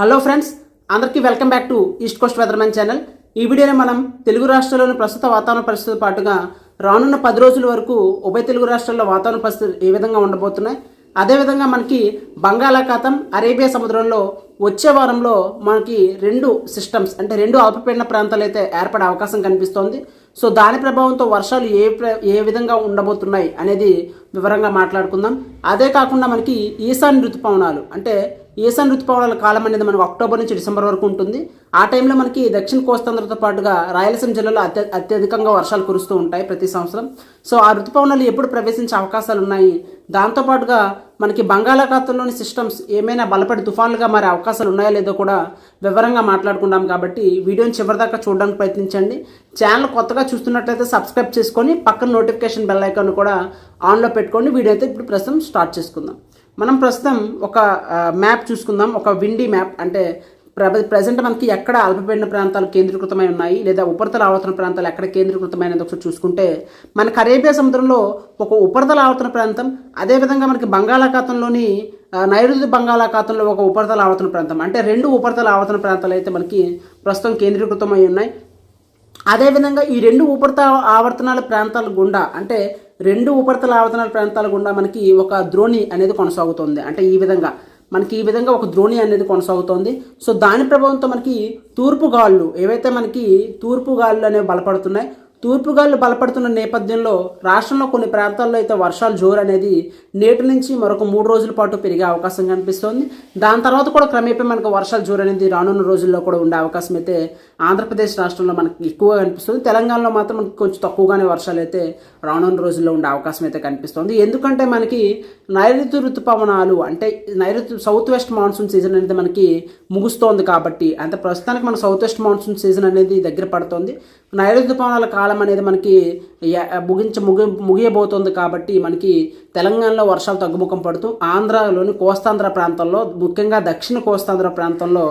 Hello friends అందరికీ welcome back to East Coast weathermen channel. ఈ వీడియోలో మనం తెలుగు రాష్ట్రాల్లోని ప్రస్తుత వాతావరణ పరిస్థితులతో పాటుగా రానున్న పది రోజుల వరకు ఉభయ తెలుగు రాష్ట్రాల్లో వాతావరణ పరిస్థితులు ఏ విధంగా ఉండబోతున్నాయి? అదేవిధంగా మనకి బంగాళాఖాతం అరేబియా సముద్రంలో వచ్చే వారంలో మనకి రెండు సిస్టమ్స్ అంటే రెండు అల్పపీడన ప్రాంతాలు అయితే ఏర్పడే అవకాశం కనిపిస్తోంది. సో దాని ప్రభావంతో వర్షాలు ఏ ఏ విధంగా ఉండబోతున్నాయి అనేది వివరంగా మాట్లాడుకుందాం. అదే కాకుండా మనకి ఈశాన్య ఋతుపవనాలు అంటే ఈశాన్య ఋతుపవనాల కాలం అనేది మనకు అక్టోబర్ నుంచి డిసెంబర్ వరకు ఉంటుంది. ఆ టైంలో మనకి దక్షిణ కోస్తాంధ్రతో పాటుగా రాయలసీమ జిల్లాలో అత్య అత్యధికంగా వర్షాలు కురుస్తూ ఉంటాయి ప్రతి సంవత్సరం. సో ఆ ఋతుపవనాలు ఎప్పుడు ప్రవేశించే అవకాశాలు ఉన్నాయి? దాంతోపాటుగా మనకి బంగాళాఖాతంలోని సిస్టమ్స్ ఏమైనా బలపడి తుఫాన్లుగా మారే అవకాశాలు ఉన్నాయో లేదో కూడా వివరంగా మాట్లాడుకుందాం కాబట్టి వీడియోని చివరిదాకా చూడడానికి ప్రయత్నించండి. ఛానల్ కొత్తగా చూస్తున్నట్లయితే సబ్స్క్రైబ్ చేసుకొని పక్కన నోటిఫికేషన్ బెల్ ఐకాన్ కూడా ఆన్లో పెట్టుకొని వీడియో అయితే ఇప్పుడు ప్రస్తుతం స్టార్ట్ చేసుకుందాం. మనం ప్రస్తుతం ఒక మ్యాప్ చూసుకుందాం. ఒక విండీ మ్యాప్ అంటే ప్రజెంట్ మనకి ఎక్కడ అల్పపీడన ప్రాంతాలు కేంద్రీకృతమై ఉన్నాయి లేదా ఉపరితల ఆవర్తన ప్రాంతాలు ఎక్కడ కేంద్రీకృతమైనది ఒకసారి చూసుకుంటే మన అరేబియా సముద్రంలో ఒక ఉపరితల ఆవర్తన ప్రాంతం అదేవిధంగా మనకి బంగాళాఖాతంలోని నైరుతి బంగాళాఖాతంలో ఒక ఉపరితల ఆవర్తన ప్రాంతం. అంటే రెండు ఉపరితల ఆవర్తన ప్రాంతాలు అయితే మనకి ప్రస్తుతం కేంద్రీకృతమై ఉన్నాయి. అదేవిధంగా ఈ రెండు ఉపరితల ఆవర్తనాల ప్రాంతాల గుండా అంటే రెండు ఉపరితల ఆవర్తనాల ప్రాంతాల గుండా మనకి ఒక ద్రోణి అనేది కొనసాగుతుంది. అంటే ఈ విధంగా మనకి ఈ విధంగా ఒక ద్రోణి అనేది కొనసాగుతోంది. సో దాని ప్రభావంతో మనకి తూర్పు గాళ్ళు ఏవైతే మనకి తూర్పు గాళ్ళు అనేవి బలపడుతున్నాయి తూర్పుగాలు బలపడుతున్న నేపథ్యంలో రాష్ట్రంలో కొన్ని ప్రాంతాల్లో అయితే వర్షాలు జోరు అనేది నేటి నుంచి మరొక మూడు రోజుల పాటు పెరిగే అవకాశం కనిపిస్తోంది. దాని తర్వాత కూడా క్రమేపీ మనకు వర్షాలు జోరు అనేది రానున్న రోజుల్లో కూడా ఉండే అవకాశం అయితే ఆంధ్రప్రదేశ్ రాష్ట్రంలో మనకి ఎక్కువగా కనిపిస్తుంది. తెలంగాణలో మాత్రం మనకి కొంచెం తక్కువగానే వర్షాలు అయితే రానున్న రోజుల్లో ఉండే అవకాశం అయితే కనిపిస్తుంది. ఎందుకంటే మనకి నైరుతి ఋతుపవనాలు అంటే నైరుతి సౌత్ వెస్ట్ మాన్సూన్ సీజన్ అనేది మనకి ముగుస్తోంది కాబట్టి అంటే ప్రస్తుతానికి మన సౌత్ వెస్ట్ మాన్సూన్ సీజన్ అనేది దగ్గర పడుతోంది. నైరుతి ఋతుపవనాల కాలం అనేది మనకి ముగించ ముగి ముగియబోతోంది కాబట్టి మనకి తెలంగాణలో వర్షాలు తగ్గుముఖం పడుతూ ఆంధ్రాలోని కోస్తాంధ్ర ప్రాంతంలో ముఖ్యంగా దక్షిణ కోస్తాంధ్ర ప్రాంతంలో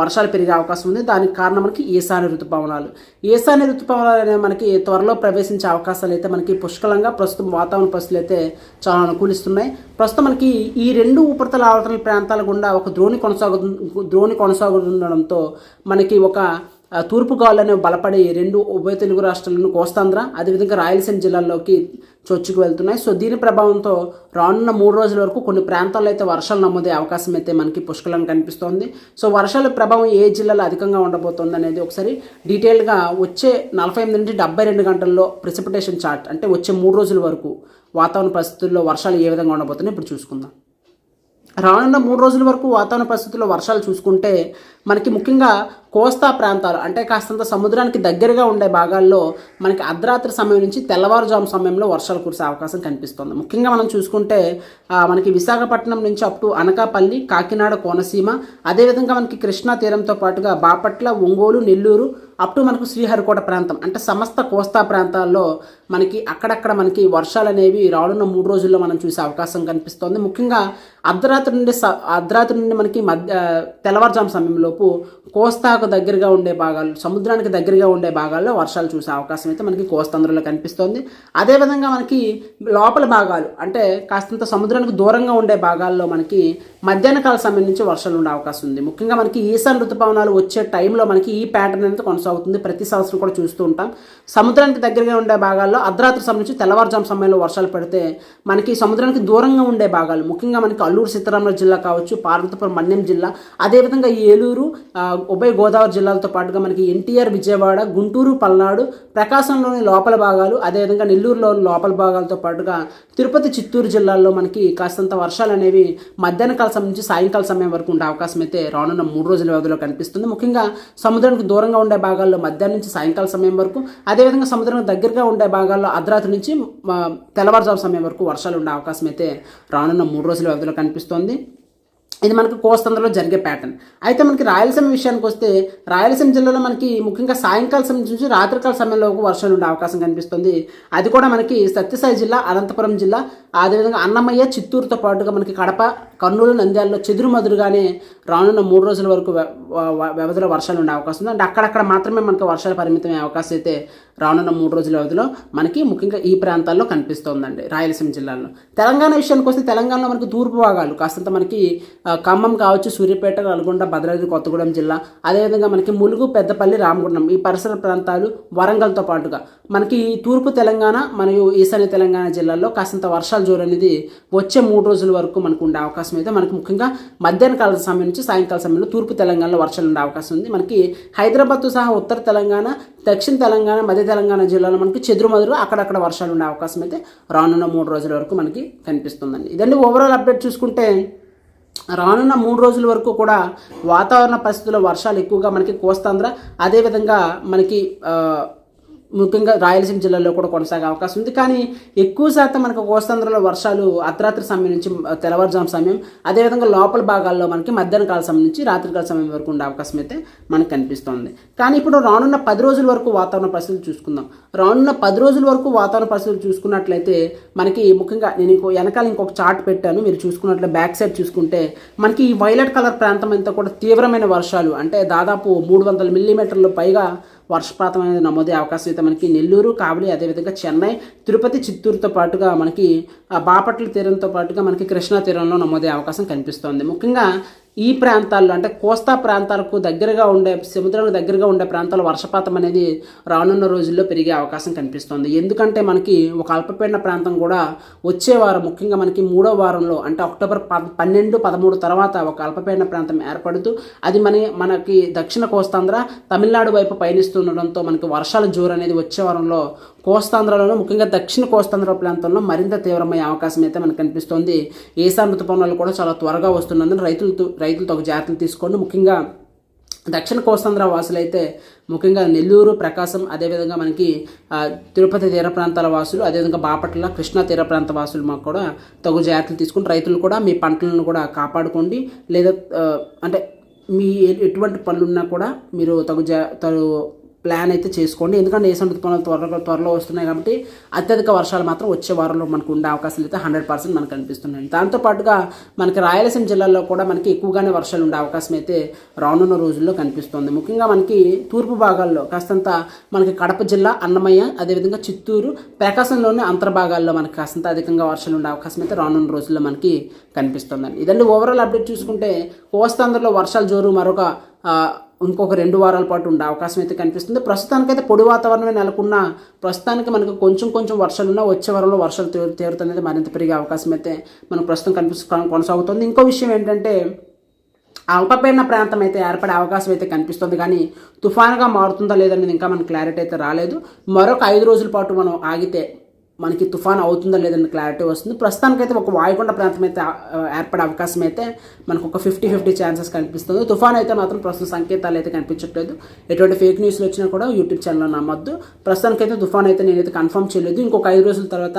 వర్షాలు పెరిగే అవకాశం ఉంది. దానికి కారణం మనకి ఈశాన్య ఋతుపవనాలు ఈశాన్య ఋతుపవనాలు అనేవి మనకి త్వరలో ప్రవేశించే అవకాశాలు అయితే మనకి పుష్కలంగా ప్రస్తుతం వాతావరణ పరిస్థితులు అయితే చాలా అనుకూలిస్తున్నాయి. ప్రస్తుతం మనకి ఈ రెండు ఉపరితల ఆవర్తన ప్రాంతాల గుండా ఒక ద్రోణి కొనసాగు ద్రోణి కొనసాగుతుండడంతో మనకి ఒక తూర్పు గాలు బలపడే బలపడి రెండు ఉభయ తెలుగు రాష్ట్రాలను కోస్తాంధ్ర అదేవిధంగా రాయలసీమ జిల్లాల్లోకి చొచ్చుకు వెళ్తున్నాయి. సో దీని ప్రభావంతో రానున్న మూడు రోజుల వరకు కొన్ని ప్రాంతాల్లో అయితే వర్షాలు నమోదే అవకాశం అయితే మనకి పుష్కలంగా కనిపిస్తోంది. సో వర్షాల ప్రభావం ఏ జిల్లాలో అధికంగా ఉండబోతోంది అనేది ఒకసారి డీటెయిల్గా వచ్చే నలభై ఎనిమిది నుంచి డెబ్బై రెండు గంటల్లో ప్రిసిపిటేషన్ చార్ట్ అంటే వచ్చే మూడు రోజుల వరకు వాతావరణ పరిస్థితుల్లో వర్షాలు ఏ విధంగా ఉండబోతున్నాయి ఇప్పుడు చూసుకుందాం. రానున్న మూడు రోజుల వరకు వాతావరణ పరిస్థితుల్లో వర్షాలు చూసుకుంటే మనకి ముఖ్యంగా కోస్తా ప్రాంతాలు అంటే కాస్తంత సముద్రానికి దగ్గరగా ఉండే భాగాల్లో మనకి అర్ధరాత్రి సమయం నుంచి తెల్లవారుజాము సమయంలో వర్షాలు కురిసే అవకాశం కనిపిస్తుంది. ముఖ్యంగా మనం చూసుకుంటే మనకి విశాఖపట్నం నుంచి అప్ టు అనకాపల్లి కాకినాడ కోనసీమ అదేవిధంగా మనకి కృష్ణా తీరంతో పాటుగా బాపట్ల ఒంగోలు నెల్లూరు అప్ టు మనకు శ్రీహరికోట ప్రాంతం. అంటే సమస్త కోస్తా ప్రాంతాల్లో మనకి అక్కడక్కడ మనకి వర్షాలు అనేవి రానున్న మూడు రోజుల్లో మనం చూసే అవకాశం కనిపిస్తోంది. ముఖ్యంగా అర్ధరాత్రి నుండి స- అర్ధరాత్రి నుండి మనకి మధ్య తెల్లవారుజాము సమయంలోపు కోస్తాకు దగ్గరగా ఉండే భాగాలు సముద్రానికి దగ్గరగా ఉండే భాగాల్లో వర్షాలు చూసే అవకాశం అయితే మనకి కోస్తాంధ్రలో కనిపిస్తోంది. అదేవిధంగా మనకి లోపల భాగాలు అంటే కాస్తంత సముద్రానికి దూరంగా ఉండే భాగాల్లో మనకి మధ్యాహ్న కాల సమయం నుంచి వర్షాలు ఉండే అవకాశం ఉంది. ముఖ్యంగా మనకి ఈశాన్ ఋతుపవనాలు వచ్చే టైంలో మనకి ఈ ప్యాటర్న్ అనేది కొనసాగుతుంది. ప్రతి సంవత్సరం కూడా చూస్తూ ఉంటాం. సముద్రానికి దగ్గరగా ఉండే భాగాల్లో అర్ధరాత్రి సమయం నుంచి తెల్లవారుజాము సమయంలో వర్షాలు పడితే మనకి సముద్రానికి దూరంగా ఉండే భాగాలు ముఖ్యంగా మనకి అల్లూరు సీతారామరాజు జిల్లా కావచ్చు పార్వతీపురం మన్యం జిల్లా అదేవిధంగా ఈ ఏలూరు ఉభయ గోదావరి జిల్లాలతో పాటుగా మనకి ఎన్టీఆర్ విజయవాడ గుంటూరు పల్నాడు ప్రకాశంలోని లోపల భాగాలు అదేవిధంగా నెల్లూరులోని లోపల భాగాలతో పాటుగా తిరుపతి చిత్తూరు జిల్లాల్లో మనకి కాస్తంత వర్షాలు అనేవి మధ్యాహ్న కాల సమయం నుంచి సాయంకాల సమయం వరకు ఉండే అవకాశం అయితే రానున్న మూడు రోజుల వ్యవధిలో కనిపిస్తుంది. ముఖ్యంగా సముద్రానికి దూరంగా ఉండే భాగాల్లో మధ్యాహ్నం నుంచి సాయంకాల సమయం వరకు అదేవిధంగా సముద్రానికి దగ్గరగా ఉండే భాగాల్లో అర్ధరాత్రి నుంచి తెల్లవారుజాము సమయం వరకు వర్షాలు ఉండే అవకాశం అయితే రానున్న మూడు రోజుల వ్యవధిలో కనిపిస్తోంది. ఇది మనకు కోస్తంధ్రలో జరిగే ప్యాటర్న్ అయితే మనకి రాయలసీమ విషయానికి వస్తే రాయలసీమ జిల్లాలో మనకి ముఖ్యంగా సాయంకాల సమయం నుంచి రాత్రికాల సమయంలో వర్షాలు ఉండే అవకాశం కనిపిస్తుంది. అది కూడా మనకి సత్యసాయి జిల్లా అనంతపురం జిల్లా అదేవిధంగా అన్నమయ్య చిత్తూరుతో పాటుగా మనకి కడప కర్నూలు నంద్యాలలో చెదురుమదురుగానే రానున్న మూడు రోజుల వరకు వ్యవధిలో వర్షాలు ఉండే అవకాశం ఉంది. అంటే అక్కడక్కడ మాత్రమే మనకి వర్షాలు పరిమితమయ్యే అవకాశం అయితే రానున్న మూడు రోజుల వ్యవధిలో మనకి ముఖ్యంగా ఈ ప్రాంతాల్లో కనిపిస్తోందండి రాయలసీమ జిల్లాలో తెలంగాణ విషయానికి వస్తే తెలంగాణలో మనకి తూర్పు భాగాలు కాస్తంత మనకి ఖమ్మం కావచ్చు సూర్యాపేట నల్గొండ భద్రాద్రి కొత్తగూడెం జిల్లా. అదేవిధంగా మనకి ములుగు పెద్దపల్లి రామగుండం. ఈ పరిసర ప్రాంతాలు వరంగల్తో పాటుగా. మనకి ఈ తూర్పు తెలంగాణ మరియు ఈశాన్య తెలంగాణ జిల్లాల్లో కాసంత వర్షాలు జోరు అనేది వచ్చే మూడు రోజుల వరకు మనకు ఉండే అవకాశం అయితే మనకి ముఖ్యంగా మధ్యాహ్న కాల సమయం నుంచి సాయంకాల సమయంలో తూర్పు తెలంగాణలో వర్షాలు ఉండే అవకాశం ఉంది. మనకి హైదరాబాద్తో సహా ఉత్తర తెలంగాణ దక్షిణ తెలంగాణ మధ్య తెలంగాణ జిల్లాలో మనకి చెదురుమదురు అక్కడక్కడ వర్షాలు ఉండే అవకాశం అయితే రానున్న మూడు రోజుల వరకు మనకి కనిపిస్తుందండి. ఇదండి ఓవరాల్ అప్డేట్ చూసుకుంటే రానున్న మూడు రోజుల వరకు కూడా వాతావరణ పరిస్థితుల్లో వర్షాలు ఎక్కువగా మనకి కోస్తాంధ్ర. అదేవిధంగా మనకి ముఖ్యంగా రాయలసీమ జిల్లాలో కూడా కొనసాగే అవకాశం ఉంది. కానీ ఎక్కువ శాతం మనకు కోస్తాంధ్రలో వర్షాలు అర్ధరాత్రి సమయం నుంచి తెల్లవారుజాము సమయం అదేవిధంగా లోపల భాగాల్లో మనకి మధ్యాహ్న కాల సమయం నుంచి రాత్రికాల సమయం వరకు ఉండే అవకాశం అయితే మనకు కనిపిస్తోంది. కానీ ఇప్పుడు రానున్న పది రోజుల వరకు వాతావరణ పరిస్థితులు చూసుకుందాం. రానున్న పది రోజుల వరకు వాతావరణ పరిస్థితులు చూసుకున్నట్లయితే మనకి ముఖ్యంగా నేను ఇంకో వెనకాల ఇంకొక చార్ట్ పెట్టాను. మీరు చూసుకున్నట్లు బ్యాక్ సైడ్ చూసుకుంటే మనకి ఈ వైలెట్ కలర్ ప్రాంతం అంతా కూడా తీవ్రమైన వర్షాలు అంటే దాదాపు మూడు వందల మిల్లీమీటర్లు పైగా వర్షపాతం అనేది నమోదే అవకాశం అయితే మనకి నెల్లూరు కావలి అదేవిధంగా చెన్నై తిరుపతి చిత్తూరుతో పాటుగా మనకి బాపట్ల తీరంతో పాటుగా మనకి కృష్ణా తీరంలో నమోదే అవకాశం కనిపిస్తోంది. ముఖ్యంగా ఈ ప్రాంతాల్లో అంటే కోస్తా ప్రాంతాలకు దగ్గరగా ఉండే సముద్రాలకు దగ్గరగా ఉండే ప్రాంతాల్లో వర్షపాతం అనేది రానున్న రోజుల్లో పెరిగే అవకాశం కనిపిస్తుంది. ఎందుకంటే మనకి ఒక అల్పపీడన ప్రాంతం కూడా వచ్చే వారం ముఖ్యంగా మనకి మూడో వారంలో అంటే అక్టోబర్ పన్నెండు పదమూడు తర్వాత ఒక అల్పపీడన ప్రాంతం ఏర్పడుతూ అది మన మనకి దక్షిణ కోస్తాంధ్ర తమిళనాడు వైపు పయనిస్తుండడంతో మనకి వర్షాల జోరు అనేది వచ్చే వారంలో కోస్తాంధ్రలోనూ ముఖ్యంగా దక్షిణ కోస్తాంధ్ర ప్రాంతంలో మరింత తీవ్రమయ్యే అవకాశం అయితే మనకు కనిపిస్తోంది. ఏసా ఋతుపవనాలు కూడా చాలా త్వరగా వస్తున్నందున రైతులతో రైతులు తగు జాగ్రత్తలు తీసుకోండి. ముఖ్యంగా దక్షిణ కోస్తాంధ్ర వాసులైతే ముఖ్యంగా నెల్లూరు ప్రకాశం అదేవిధంగా మనకి తిరుపతి తీర ప్రాంతాల వాసులు అదేవిధంగా బాపట్ల కృష్ణా తీర ప్రాంత వాసులు మాకు కూడా తగు జాగ్రత్తలు తీసుకుని రైతులు కూడా మీ పంటలను కూడా కాపాడుకోండి. లేదా అంటే మీ ఎటువంటి పనులున్నా కూడా మీరు తగు జా తగు ప్లాన్ అయితే చేసుకోండి. ఎందుకంటే ఏ ఋతుపవనాలు త్వరగా త్వరలో వస్తున్నాయి కాబట్టి అత్యధిక వర్షాలు మాత్రం వచ్చే వారంలో మనకు ఉండే అవకాశాలు అయితే హండ్రెడ్ పర్సెంట్ మనకు కనిపిస్తున్నాయి. దాంతోపాటుగా మనకి రాయలసీమ జిల్లాలో కూడా మనకి ఎక్కువగానే వర్షాలు ఉండే అవకాశం అయితే రానున్న రోజుల్లో కనిపిస్తుంది. ముఖ్యంగా మనకి తూర్పు భాగాల్లో కాస్తంత మనకి కడప జిల్లా అన్నమయ్య అదేవిధంగా చిత్తూరు ప్రకాశంలోని అంతర్భాగాల్లో మనకి కాస్తంత అధికంగా వర్షాలు ఉండే అవకాశం అయితే రానున్న రోజుల్లో మనకి కనిపిస్తుందండి ఇదండి ఓవరాల్ అప్డేట్ చూసుకుంటే కోస్తాంధ్రలో వర్షాలు జోరు మరొక ఇంకొక రెండు వారాల పాటు ఉండే అవకాశం అయితే కనిపిస్తుంది. ప్రస్తుతానికైతే పొడి వాతావరణమే నెలకొన్న ప్రస్తుతానికి మనకు కొంచెం కొంచెం వర్షాలు ఉన్నా వచ్చే వారంలో వర్షాలు తీరు తీవ్రత మరింత పెరిగే అవకాశం అయితే మనకు ప్రస్తుతం కనిపిస్తు కొనసాగుతుంది. ఇంకో విషయం ఏంటంటే అల్పపీడన ప్రాంతం అయితే ఏర్పడే అవకాశం అయితే కనిపిస్తుంది. కానీ తుఫానుగా మారుతుందా లేదనేది ఇంకా మనకు క్లారిటీ అయితే రాలేదు. మరొక ఐదు రోజుల పాటు మనం ఆగితే మనకి తుఫాన్ అవుతుందా లేదని క్లారిటీ వస్తుంది. ప్రస్తుతానికైతే ఒక వాయుగుండ ప్రాంతం అయితే ఏర్పడే అవకాశం అయితే మనకు ఒక ఫిఫ్టీ ఫిఫ్టీ ఛాన్సెస్ కనిపిస్తుంది. తుఫాన్ అయితే మాత్రం ప్రస్తుతం సంకేతాలు అయితే కనిపించట్లేదు. ఎటువంటి ఫేక్ న్యూస్లు వచ్చినా కూడా యూట్యూబ్ ఛానల్లో నమ్మద్దు. ప్రస్తుతానికైతే తుఫాన్ అయితే నేనైతే కన్ఫర్మ్ చేయలేదు. ఇంకొక ఐదు రోజుల తర్వాత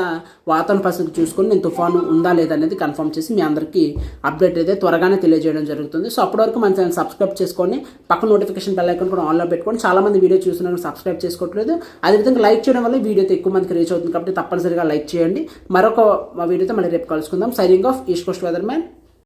వాతావరణ పరిస్థితి చూసుకొని నేను తుఫాను ఉందా లేదా అనేది కన్ఫర్మ్ చేసి మీ అందరికీ అప్డేట్ అయితే త్వరగానే తెలియజేయడం జరుగుతుంది. సో అప్పటి వరకు మన ఛానల్ సబ్స్క్రైబ్ చేసుకొని పక్క నోటిఫికేషన్ బెల్ ఐకాన్ కూడా ఆన్లో పెట్టుకొని చాలామంది వీడియో చూస్తున్నారు సబ్స్క్రైబ్ చేసుకోవట్లేదు. అదేవిధంగా లైక్ చేయడం వల్ల వీడియో ఎక్కువ మందికి రీచ్ అవుతుంది కాబట్టి తప్పనిసరిగా లైక్ చేయండి. మరొక వీడియోతో మళ్ళీ రేపు కలుసుకుందాం. Signing off East Coast weather man